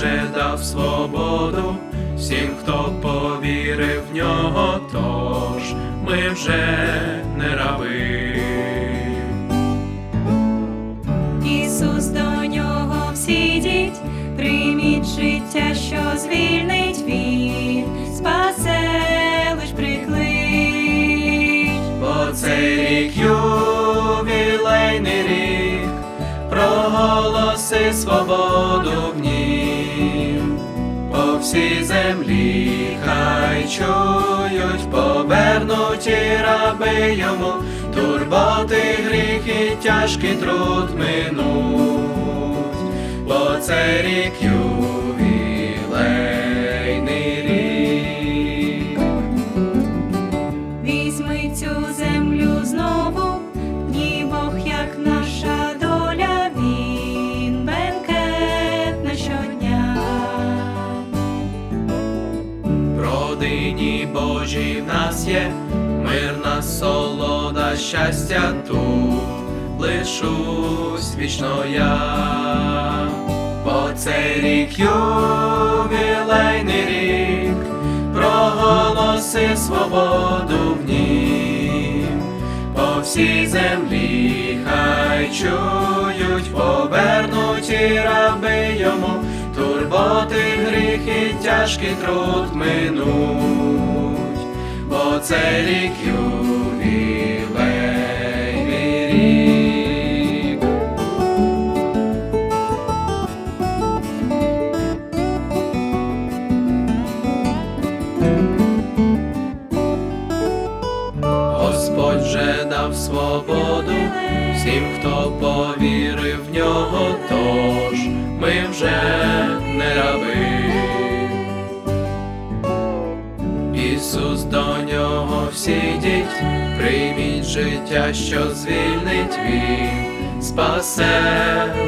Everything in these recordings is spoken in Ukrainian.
же дав свободу всім, хто повірив в нього, тож ми вже не раби. Ісус до нього всідіть, прийміть життя, що звільнить він, спасе лиш приклич. Бо цей рік ювілейний рік, проголоси свободу в нім. Всій землі хай чують повернуті раби йому, турботи, гріхи, тяжкий труд минуть, бо це рік Божій в нас є мирна солода, щастя тут лишусь вічно я. Бо цей рік ювілейний рік, проголоси свободу в нім. По всій землі хай чують повернуті раби йому, турботи, гріхи, тяжкий труд минуть, бо це рік ювілейний рік. Господь же дав свободу всім, хто повірив в нього, тож ми вже прийміть життя, що звільнить він, спасе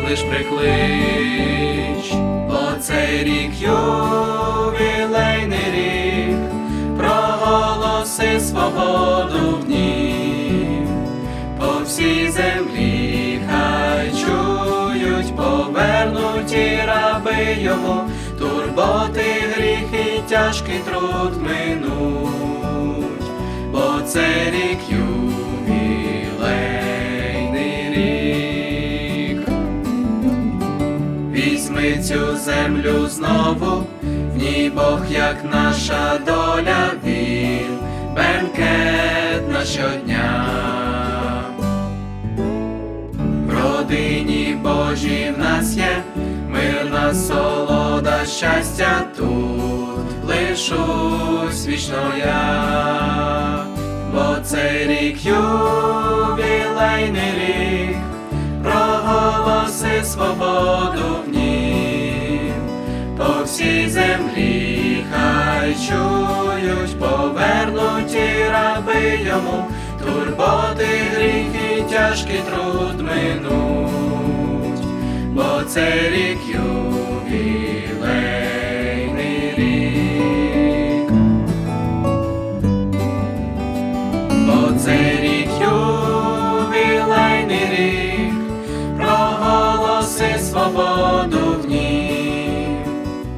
лиш приклич, бо цей рік ювілейний рік, проголоси свободу в нім, по всій землі хай чують повернуті раби йому, турботи, гріхи, тяжкий труд минуть, це рік ювілейний рік. Візьми цю землю знову, в ній Бог, як наша доля, він бенкет на щодня. В родині Божій в нас є мирна солода, щастя тут лишусь вічно я, бо цей рік ювілейний рік, проголоси свободу в нім, по всій землі хай чують повернуті раби йому, турботи, гріхи, тяжкий труд минуть, бо це рік ювілейний свободу в нім,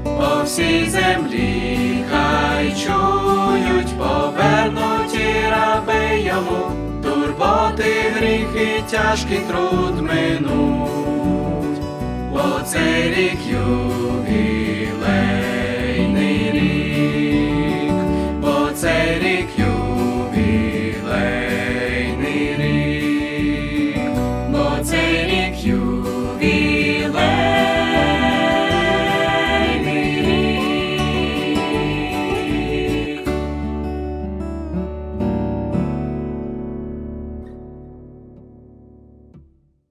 по всій землі хай чують повернуті раби йому, турботи, гріхи, тяжкий труд минуть, бо цей рік ювілейний